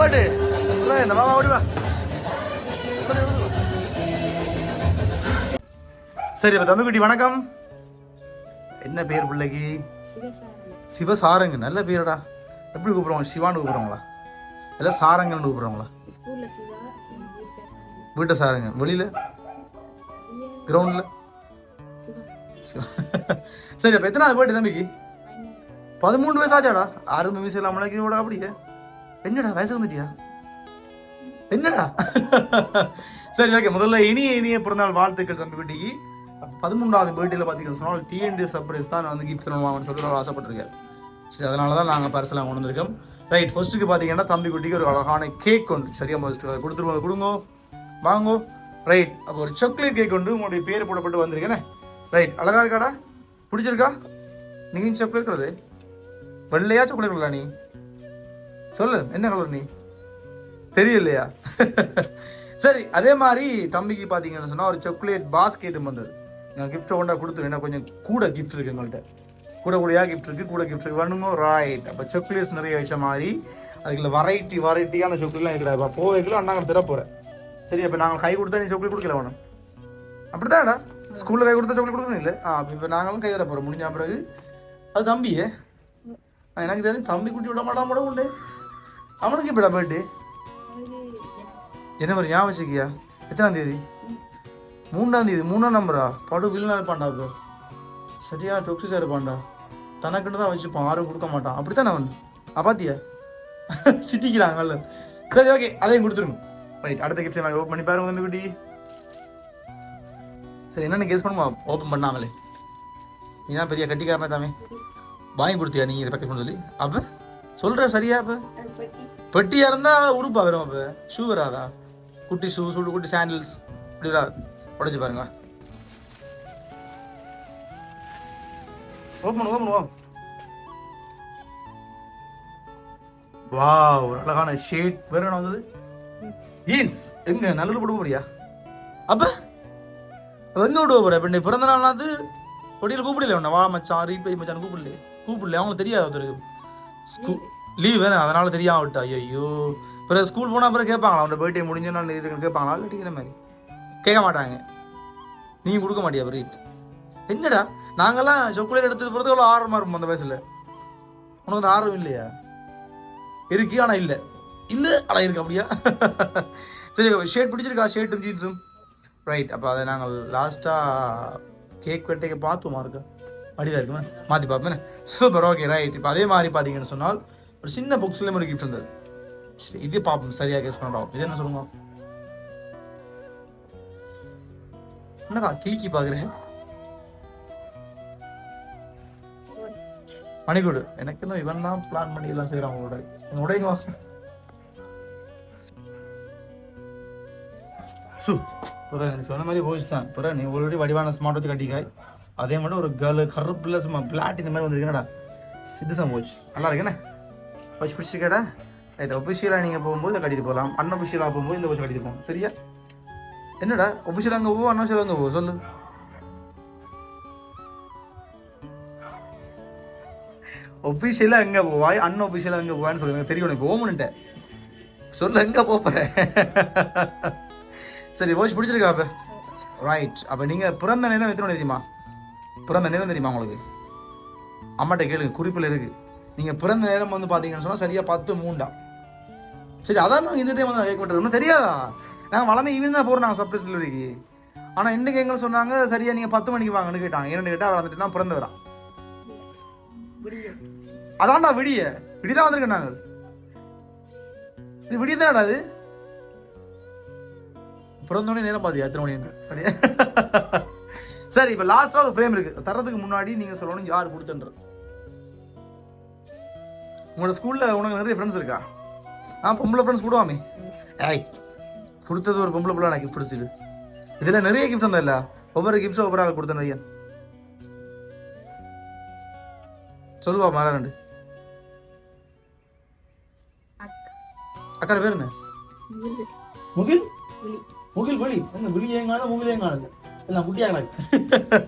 பாட்டு இந்த மாமா ஓடி வா சரி இப்போ தம்பிக்குட்டி வணக்கம் என்ன பேர் பிள்ளைக்கு சிவசாரங்க நல்ல பேருடா எப்படி கூப்பிடுவாங்க சிவான்னு கூப்பிடுவாங்களா இல்லை சாரங்கன்னு கூப்பிடுவாங்களா வீட்டை சாரங்க வெளியில் கிரவுண்டில் சரி அப்போ எத்தனாவது போயிட்டு தம்பிக்கு பதிமூணு வயசு ஆச்சாடா ஆறு வயசு இல்லாமல் இதோட அப்படியே என்னடா வயசு வந்துட்டியா என்னடா சரி ஓகே. முதல்ல இனிய இனிய பிறந்தநாள் வாழ்த்துக்கள் தம்பி குட்டிக்கு. பதிமூன்றாவது பர்த்டேல பார்த்தீங்கன்னு சொன்னால் டிஎன்டி சர்ப்ரைஸ் தான் வந்து கிஃப்ட் தருவாங்கன்னு சொல்லி அவர் ஆசைப்பட்டிருக்காரு. சரி அதனால தான் நாங்கள் பரிசெல்லாம் கொண்டு வந்திருக்கோம் ரைட் ஃபர்ஸ்ட்டுக்கு பார்த்தீங்கன்னா தம்பி குட்டிக்கு ஒரு அழகான கேக் கொண்டு சரியா ஃபர்ஸ்ட்டு அதை கொடுத்துருவோம் கொடுங்கோ. வாங்கோ. ரைட் அப்போ ஒரு சாக்லேட் கேக் கொண்டு உங்களுடைய பேர் போடப்பட்டு வந்திருக்கேனே ரைட் அழகா இருக்காடா? பிடிச்சிருக்கா? நீங்கள் சாக்லேட் கலரு வெள்ளையா சாக்லேட் கலரா நீ? சொல்லு என்ன கலர் நீ? தெரியலையா? சரி அதே மாதிரி தம்பிக்கு பார்த்தீங்கன்னு சொன்னால் ஒரு சாக்லேட் பாஸ்கெட்டும் வந்தது. நான் கிஃப்ட்டை ஒன்றா கொடுத்துருவேன் ஏன்னா கொஞ்சம் கூட கிஃப்ட் இருக்கு எங்கள்கிட்ட கூட கூடயா கிஃப்ட் இருக்குது கூட கிஃப்ட் இருக்குது வேணுமோ ரைட் அப்போ சாக்லேட்ஸ் நிறைய வச்ச மாதிரி அதுக்குள்ள வெரைட்டி வெரைட்டியான சாக்லேட்லாம் இருக்கிறா இப்போ போவைக்குள்ள நாங்கள் தர போகிறேன் சரி அப்போ நாங்கள் கை கொடுத்தா நீ சாக்லேட் கொடுக்கல வேணும். அப்படிதான்டா ஸ்கூலில் கை கொடுத்தா சாக்லேட் கொடுக்கணும் இல்லை? ஆ அப்போ இப்போ நாங்களும் கை தர போகிறோம் முடிஞ்ச பிறகு. அது தம்பியே. ஆ, எனக்கு தெரியும் தம்பி குட்டி விட மாட்டான் கூட உண்டு. அவனுக்கு இப்படா பர்த்டே ஜனவரி ஞாபகம் வச்சுக்கியா? எத்தனாம் தேதி? மூணாம் தேதி மூணாம் நம்பரா? படு வில்லனா இருப்பான்டா இப்போ சரியா டொக்ஸிஸாக இருப்பான்டா தனக்குன்னு தான் வச்சுப்பான் யாரும் கொடுக்க மாட்டான். அப்படித்தானே அவன்? ஆ பாத்தியா சிட்டிக்கிறாங்கல்ல சரி ஓகே அதையும் கொடுத்துருங்க. ரைட் அடுத்த கிஃப்ட் நாங்கள் ஓப்பன் பண்ணி பாருங்க தம்பி குட்டி. சரி என்னென்ன கேஸ் பண்ணுமா? ஓப்பன் பண்ணாமலே. நீ தான் பெரிய கட்டிக்காரனா தாமே வாங்கி கொடுத்தியா நீ இதை பேக்கெட் பண்ண சொல்லி? அப்போ? சொல்கிற சரியா அப்போ? பெட்டியா இருந்தா உருப்பா வரும் அப்ப. ஷூ வராதா? குட்டி ஷூ சுடு குட்டி சாண்டில்ஸ் இப்படி வராது. உடைச்சு பாருங்க. ஓப்பன் ஓப்பன் வா வா ஒரு அழகான ஷேட் வேற என்ன வந்தது? ஜீன்ஸ் எங்க? நல்லது போட போறியா? அப்ப? எங்க விடுவ போற? இப்ப நீ பிறந்த நாள்னாது பொடியில் கூப்பிடல உன்னை? வா மச்சான் ரீப்ளை மச்சான் கூப்பிடல கூப்பிடல அவங்களுக்கு தெரியாது ஒருத்தருக்கு. லீவ் வேணும் அதனால தெரியாம விட்டா. ஐயோ பிறகு ஸ்கூல் போனால் அப்புறம் கேட்பாங்களா? அவனோட பர்த்டே முடிஞ்ச இருக்குன்னு கேட்பாங்களா? இல்லாட்டி மாதிரி. கேட்க மாட்டாங்க. நீ கொடுக்க மாட்டியா ரீட் என்னடா? நாங்கெல்லாம் சொக்குலேட் எடுத்துட்டு போகிறது எவ்வளோ ஆர்வமாக இருக்கும் அந்த வயசில். உனக்கு அந்த ஆர்வம் இல்லையா? இருக்கு ஆனால் இல்லை. இல்லை ஆனால் இருக்கு அப்படியா? சரி ஷேட் பிடிச்சிருக்கா? ஷேட்டும் ஜீன்ஸும் ரைட் அப்போ அதை நாங்கள் லாஸ்ட்டாக கேக் வெட்டைக்கு பார்த்துமா? இருக்கா? அப்படிதான் இருக்குமே. மாற்றி பார்ப்பேன் சூப்பர் ஓகே ரைட் இப்போ அதே மாதிரி பார்த்தீங்கன்னு சொன்னால் ஒரு சின்ன புக்ஸ்லேயும் ஒரு கிஃப்ட் இருந்தது சரி இது பார்ப்போம் சரியாக கேஸ் பண்ணுறோம் இது என்ன சொல்லுங்க என்னடா கிளிக்கி பார்க்குறேன் மணிக்கூடு எனக்கு இன்னும் இவன் தான் பிளான் பண்ணி எல்லாம் செய்கிறான் உங்களோட உடையங்க வா. சு பிறகு நீ சொன்ன மாதிரி போயிச்சு தான். பிறகு நீ ஆல்ரெடி வடிவான ஸ்மார்ட் வச்சு கட்டிக்காய் அதே மாதிரி ஒரு கேர்ள் கருப்பில் சும்மா பிளாட் இந்த மாதிரி வந்திருக்கேனடா சிட்டிசன் போச்சு நல்லா இருக்கேண்ணே வச்சு பிடிச்சிருக்கேடா ரைட் ஒஃபிஷியலாக நீங்கள் போகும்போது இதை கட்டிட்டு போகலாம். அன்ஒஃபிஷியலாக போகும்போது இந்த வச்சு கட்டிட்டு போகும் சரியா? என்னடா? ஒஃபிஷியல் அங்கே போ அன்ஒஃபிஷியல் அங்கே போவோம் சொல்லு. ஒஃபிஷியலாக எங்கே போவாய்? அன்ஒஃபிஷியலாக எங்கே போவான்னு சொல்லு. எனக்கு தெரியும் எனக்கு ஓமன்ட்ட சொல்லு எங்கே போப்ப சரி வாட்ச் பிடிச்சிருக்கா அப்போ. ரைட் அப்போ நீங்கள் பிறந்த நேரம் எத்தனை தெரியுமா? பிறந்த நேரம் தெரியுமா உங்களுக்கு? அம்மாட்ட கேளுங்க குறிப்பில் இருக்குது நீங்கள் பிறந்த நேரம் வந்து பார்த்தீங்கன்னு சொன்னால் சரியாக பத்து மூண்டா. சரி அதான் நாங்கள் இந்த டைம் வந்து கேட்க விட்டது ஒன்றும் தெரியாதா? நாங்கள் வளமே ஈவினிங் தான் போகிறோம் நாங்கள் சர்ப்ரைஸ் டெலிவரிக்கு ஆனால் இன்றைக்கு எங்களை சொன்னாங்க சரியா நீங்கள் பத்து மணிக்கு வாங்கன்னு கேட்டாங்க. என்னென்னு கேட்டால் அவர் வந்துட்டு தான் பிறந்து விடிய அதான்டா விடிய. விடி தான் வந்திருக்கேன் நாங்கள் இது விடிய தான்டா அது. பிறந்தோடனே நேரம் பாத்தியா? எத்தனை மணி அப்படியே. சரி இப்போ லாஸ்ட்டாக ஒரு ஃப்ரேம் இருக்கு. தரதுக்கு முன்னாடி நீங்கள் சொல்லணும் யார் கொடுத்துன்றது உங்களோட ஸ்கூலில் உனக்கு நிறைய ஃப்ரெண்ட்ஸ் இருக்கா? ஆ பொம்பளை ஃப்ரெண்ட்ஸ் போடுவாமே ஏய் கொடுத்தது ஒரு பொம்பளை பிள்ளை எனக்கு பிடிச்சது இதில் நிறைய கிஃப்ட் வந்ததில்ல ஒவ்வொரு கிஃப்ட்ஸும் ஒவ்வொரு ஆள் கொடுத்தேன் ஐயா சொல்லுவா மேலே ரெண்டு. அக்கா. பேர் என்ன? விழு முகில்? விழி முகில் வெளி எங்க வெளியே எங்கான முகில் எங்கானது எல்லாம் குட்டியா கிடக்கு.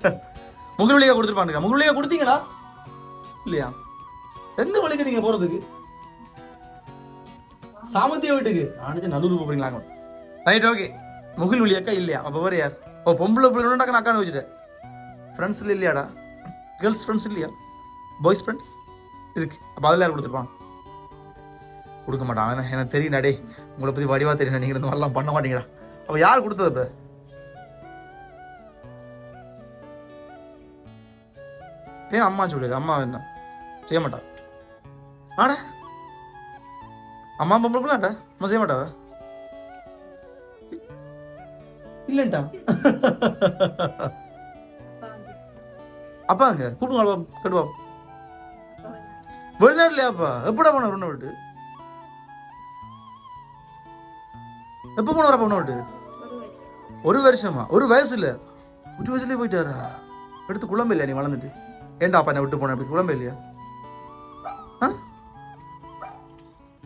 முகில் வெளியே கொடுத்துருப்பானுங்க. முகில் வெளியே கொடுத்தீங்களா? இல்லையா? எங்க வழிக்கு நீங்க போறதுக்கு? சாமந்திய வீட்டுக்கு. ஆனிச்சு நல்லூர் போறீங்களாங்க ரைட் ஓகே முகில் வழி அக்கா இல்லையா? அப்போ வேற யார்? ஓ பொம்பளை பிள்ளை நான் அக்கான்னு வச்சுட்டேன். ஃப்ரெண்ட்ஸ் இல்லையாடா? கேர்ள்ஸ் ஃப்ரெண்ட்ஸ் இல்லையா? பாய்ஸ் ஃப்ரெண்ட்ஸ் இருக்கு. அப்போ அதில் யார் கொடுத்துருப்பான் கொடுக்க மாட்டான் எனக்கு தெரியும் டே உங்களை பற்றி வடிவாக தெரியும் நீங்கள் இந்த மாதிரிலாம் பண்ண மாட்டீங்கடா. அப்போ யார் கொடுத்தது இப்போ ஏன் அம்மா சொல்லுது? அம்மா என்ன? செய்ய மாட்டா? ஆடா அம்மா பொம்பளை பிள்ளாண்டா அம்மா செய்ய மாட்டாவ அப்பா அங்க கூப்பிடுங்க அல்வா கட்டுவா அப்பா வந்து வெளிநாட்டுலயாப்பா எப்படா போன பொண்ணை விட்டு எப்போ போனவரா பொண்ணை விட்டு ஒரு வருஷமா ஒரு வயசு இல்ல ஒரு வயசுலயே போயிட்டாரா எடுத்து குழம்பு இல்லையா நீ வளர்ந்துட்டு ஏன்டா அப்பா என்னை விட்டு போன அப்படி குழம்பு இல்லையா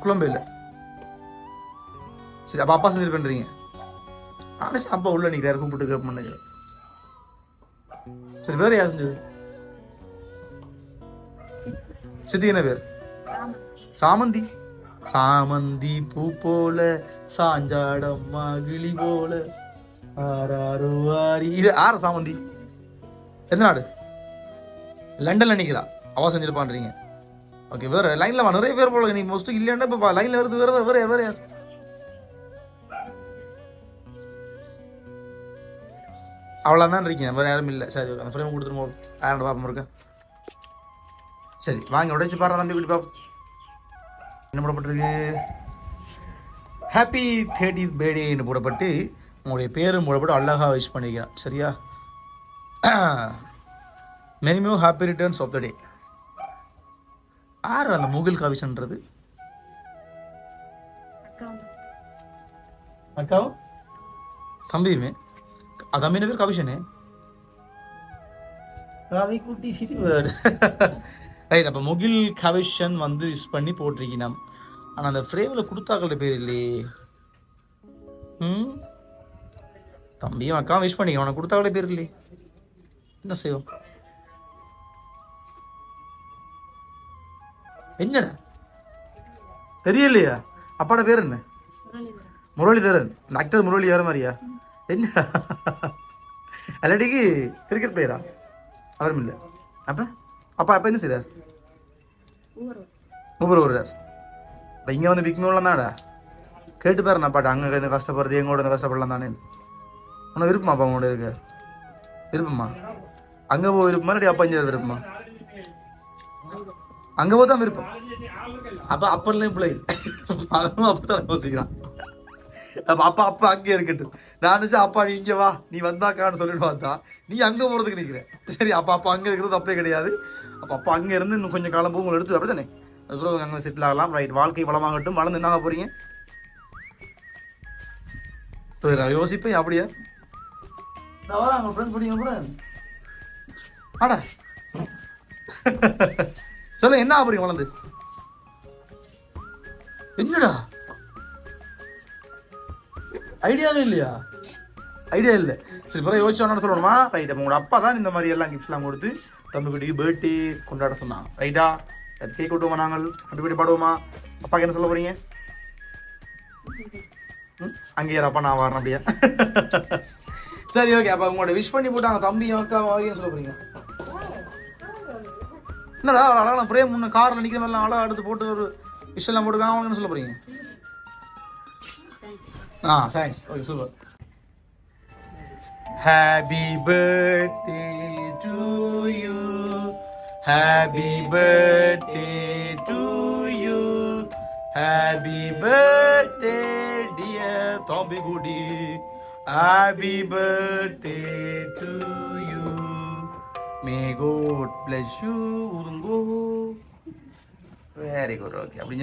குழம்பு இல்லை சரி அப்பா அப்பா செஞ்சு பண்றீங்க நினைச்சு அப்பா உள்ள நிக்கிறாரு கூப்பிட்டு கேட்போம்னு நினைச்சேன் சரி வேற யார் செஞ்சது? சித்தி என்ன பேர்? சாமந்தி. சாமந்தி பூ போல சாஞ்சாடம்மா கிளி போல ஆறாரோ ஆரி. இது ஆற சாமந்தி? எந்த நாடு? லண்டன்ல நிக்கிறா. அவ செஞ்சிருப்பான்றீங்க. ஓகே வேற லைன்ல வா. நிறைய பேர் போல நீ மோஸ்ட் இல்லையாண்டா இப்ப லைன்ல வருது வேற வேற வேற யார்? அவ்வளோதான் இருக்கீங்க. வேற யாரும் இல்லை. சரி அந்த ஃப்ரேம் கொடுத்துட்டு போகும் யாரோட பாப்பம் இருக்கா? சரி வாங்க உடைச்சு பாரு தம்பி குட்டி பாப்போம். என்ன போடப்பட்டிருக்கு? ஹாப்பி தேர்ட்டி பேர்டேன்னு போடப்பட்டு உங்களுடைய பேரும் போடப்பட்டு அழகாக விஷ் பண்ணிக்கலாம் சரியா? Many more happy returns of the day யார் அந்த முகில் காவிஷன்றது அக்காவும். தம்பியுமே. தம்பின பேர்? கவிஷனே? ரவி குட்டி சிரிப்பு ரைட் அப்போ முகில் கவிஷன் வந்து யூஸ் பண்ணி போட்டிருக்கணும் ஆனால் அந்த ஃப்ரேமில் கொடுத்தாக்கள பேர் இல்லையே. ம்? தம்பியும் அக்காவும் விஷ் பண்ணிக்க அவனை கொடுத்தாக்கள பேர் இல்லையே. என்ன செய்வோம்? என்னடா தெரியலையா. அப்பாட பேர் என்ன? முரளிதரன். முரளிதரன் முரளி வேற மாதிரியா? என்னடா அல்லாட்டிக்கு கிரிக்கெட் பிளேயரா அவரும் இல்லை. அப்போ? அப்பா அப்பா என்ன செய்கிறார் ஊபர் ஓடுறார் இப்போ இங்கே வந்து பிக் மூலம் கேட்டு பாரு நான் பாட்டு. அங்கே இருந்து கஷ்டப்படுறது எங்கூட இருந்து கஷ்டப்படலாம் தானே. உனக்கு விருப்பமாப்பா உங்களோட இதுக்கு விருப்பமா? அங்கே போய் விருப்பமா? இல்லாட்டி அப்பா இங்கே விருப்பமா? அங்கே போய் தான் விருப்பம். அப்போ அப்பர்லையும் பிள்ளை. அவனும் அப்போ தான் யோசிக்கிறான் அப்ப அப்பா அப்பா அங்கே இருக்கட்டும். நான் நினைச்சா அப்பா நீ இங்க வா. நீ வந்தாக்கான்னு சொல்லிட்டு பார்த்தா நீ அங்க போறதுக்கு நிக்கிற. சரி அப்பா அப்பா அங்க இருக்கிறது தப்பே கிடையாது. அப்ப அப்பா அங்க இருந்து இன்னும் கொஞ்சம் காலம் போகும் எடுத்து அப்படித்தானே? அதுக்கப்புறம் அங்க செட்டில் ஆகலாம். ரைட் வாழ்க்கை வளமாகட்டும். வளர்ந்து என்ன ஆக போறீங்க யோசிப்பேன் அப்படியா? தவறா அவங்க ஃப்ரெண்ட்ஸ் friends கூட ஆடா சொல்லுங்க என்ன ஆக வளர்ந்து? என்னடா? ஐடியாவே இல்லையா? ஐடியா இல்லை. சரி பிறகு யோசிச்சோன்னு சொல்லணுமா? ரைட் அப்போ உங்களோட அப்பா தான் இந்த மாதிரி எல்லாம் கிஃப்ட்லாம் கொடுத்து தம்பிக்குட்டிக்கு பர்த்டே கொண்டாட சொன்னாங்க. ரைட்டா கேக் விட்டுவோமா நாங்கள்? அடிப்படி பாடுவோமா? அப்பாக்கு என்ன சொல்ல போறீங்க? ம்? அங்கேயே அப்பா? நான் வரேன் அப்படியா? சரி ஓகே அப்போ உங்களோட விஷ் பண்ணி போட்டாங்க. தம்பியும் அக்கா வாங்கின்னு சொல்ல போறீங்க? என்னடா ஒரு அழகான ஃப்ரேம் முன்ன காரில் நிற்கிற மாதிரிலாம் அழகா எடுத்து போட்டு ஒரு விஷ் எல்லாம் போட்டுருக்காங்க அவங்கன்னு சொல்ல போறீங்க thanks Ah, thanks. Okay, super. Happy birthday to you. Happy birthday to you. Happy birthday, dear Tombi Goody. Happy birthday may God bless you ഉറുങ്കോ very good okay അപ്പം